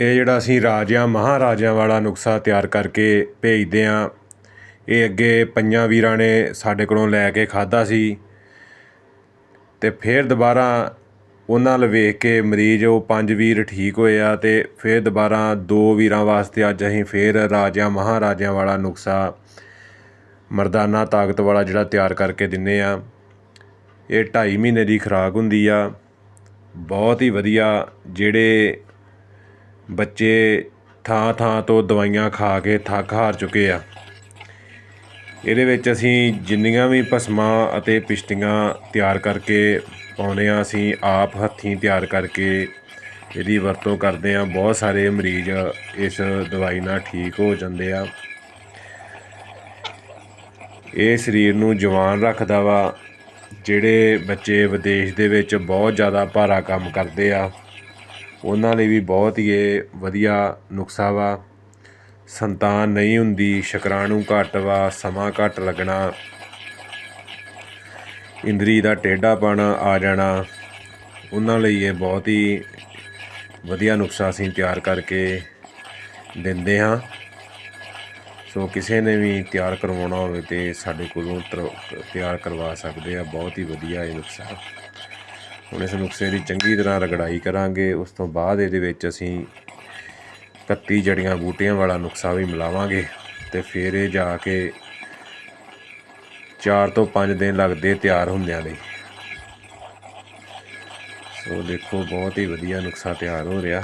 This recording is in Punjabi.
ਇਹ ਜਿਹੜਾ ਅਸੀਂ ਰਾਜਿਆਂ, ਮਹਾਰਾਜਿਆਂ ਵਾਲਾ ਨੁਸਖਾ ਤਿਆਰ ਕਰਕੇ ਭੇਜਦੇ ਹਾਂ। ਇਹ ਅੱਗੇ ਪੰਜਾਂ ਵੀਰਾਂ ਨੇ ਸਾਡੇ ਕੋਲੋਂ ਲੈ ਕੇ ਖਾਧਾ ਸੀ ਅਤੇ ਫਿਰ ਦੁਬਾਰਾ ਉਹਨਾਂ ਵੱਲ ਵੇਖ ਕੇ ਮਰੀਜ਼ ਉਹ ਪੰਜ ਵੀਰ ਠੀਕ ਹੋਏ ਆ ਅਤੇ ਫਿਰ ਦੁਬਾਰਾ ਦੋ ਵੀਰਾਂ ਵਾਸਤੇ ਅੱਜ ਅਸੀਂ ਫਿਰ ਰਾਜਿਆਂ, ਮਹਾਰਾਜਿਆਂ ਵਾਲਾ ਨੁਸਖਾ ਮਰਦਾਨਾ ਤਾਕਤ ਵਾਲਾ ਜਿਹੜਾ ਤਿਆਰ ਕਰਕੇ ਦਿੰਦੇ ਆ। ਇਹ ਢਾਈ ਮਹੀਨੇ ਦੀ ਖੁਰਾਕ ਹੁੰਦੀ ਆ। ਬਹੁਤ ਹੀ ਵਧੀਆ ਜਿਹੜੇ ਬੱਚੇ ਥਾਂ ਥਾਂ ਤੋਂ ਦਵਾਈਆਂ ਖਾ ਕੇ ਥੱਕ ਹਾਰ ਚੁੱਕੇ ਆ। ਇਹਦੇ ਵਿੱਚ ਅਸੀਂ ਜਿੰਨੀਆਂ ਵੀ ਭਸਮਾਂ ਅਤੇ ਪਿਸ਼ਟੀਆਂ ਤਿਆਰ ਕਰਕੇ ਪਾਉਂਦੇ ਆ ਅਸੀਂ ਆਪ ਹੱਥੀਂ ਤਿਆਰ ਕਰਕੇ ਇਹਦੀ ਵਰਤੋਂ ਕਰਦੇ ਆ ਬਹੁਤ ਸਾਰੇ ਮਰੀਜ਼ ਇਸ ਦਵਾਈ ਨਾਲ ਠੀਕ ਹੋ ਜਾਂਦੇ ਆ। ਇਹ ਸਰੀਰ ਨੂੰ ਜਵਾਨ ਰੱਖਦਾ ਵਾ, ਜਿਹੜੇ ਬੱਚੇ ਵਿਦੇਸ਼ ਦੇ ਵਿੱਚ ਬਹੁਤ ਜ਼ਿਆਦਾ ਭਾਰਾ ਕੰਮ ਕਰਦੇ ਆ। ਉਹਨਾਂ ਲਈ ਵੀ ਬਹੁਤ ਹੀ ਇਹ ਵਧੀਆ ਨੁਸਖਾ ਵਾ। ਸੰਤਾਨ ਨਹੀਂ ਹੁੰਦੀ, ਸ਼ੁਕਰਾਣੂ ਘੱਟ ਵਾ, ਸਮਾਂ ਘੱਟ ਲੱਗਣਾ। ਇੰਦਰੀ ਦਾ ਟੇਢਾ ਟੇਢਾਪਣ ਆ ਜਾਣਾ। ਉਹਨਾਂ ਲਈ ਇਹ ਬਹੁਤ ਹੀ ਵਧੀਆ ਨੁਸਖਾ ਅਸੀਂ ਤਿਆਰ ਕਰਕੇ ਦਿੰਦੇ ਹਾਂ। ਸੋ ਕਿਸੇ ਨੇ ਵੀ ਤਿਆਰ ਕਰਵਾਉਣਾ ਹੋਵੇ ਤੇ ਸਾਡੇ ਕੋਲੋਂ ਤਰ- ਤਿਆਰ ਕਰਵਾ ਸਕਦੇ ਆ। ਬਹੁਤ ਹੀ ਵਧੀਆ ਇਹ ਨੁਸਖਾ ਹੁਣ ਇਸ ਨੁਕਸੇ ਦੀ ਚੰਗੀ ਤਰ੍ਹਾਂ ਰਗੜਾਈ ਕਰਾਂਗੇ। ਉਸ ਤੋਂ ਬਾਅਦ ਇਹਦੇ ਵਿੱਚ ਅਸੀਂ 31 ਜੜੀਆਂ ਬੂਟੀਆਂ ਵਾਲਾ ਨੁਕਸਾ ਵੀ ਮਿਲਾਵਾਂਗੇ ਤੇ ਫਿਰ ਇਹ ਜਾ ਕੇ 4 ਤੋਂ 5 ਦਿਨ ਲੱਗਦੇ ਤਿਆਰ ਹੁੰਦਿਆਂ ਲਈ। ਸੋ ਦੇਖੋ, ਬਹੁਤ ਹੀ ਵਧੀਆ ਨੁਕਸਾ ਤਿਆਰ ਹੋ ਰਿਹਾ।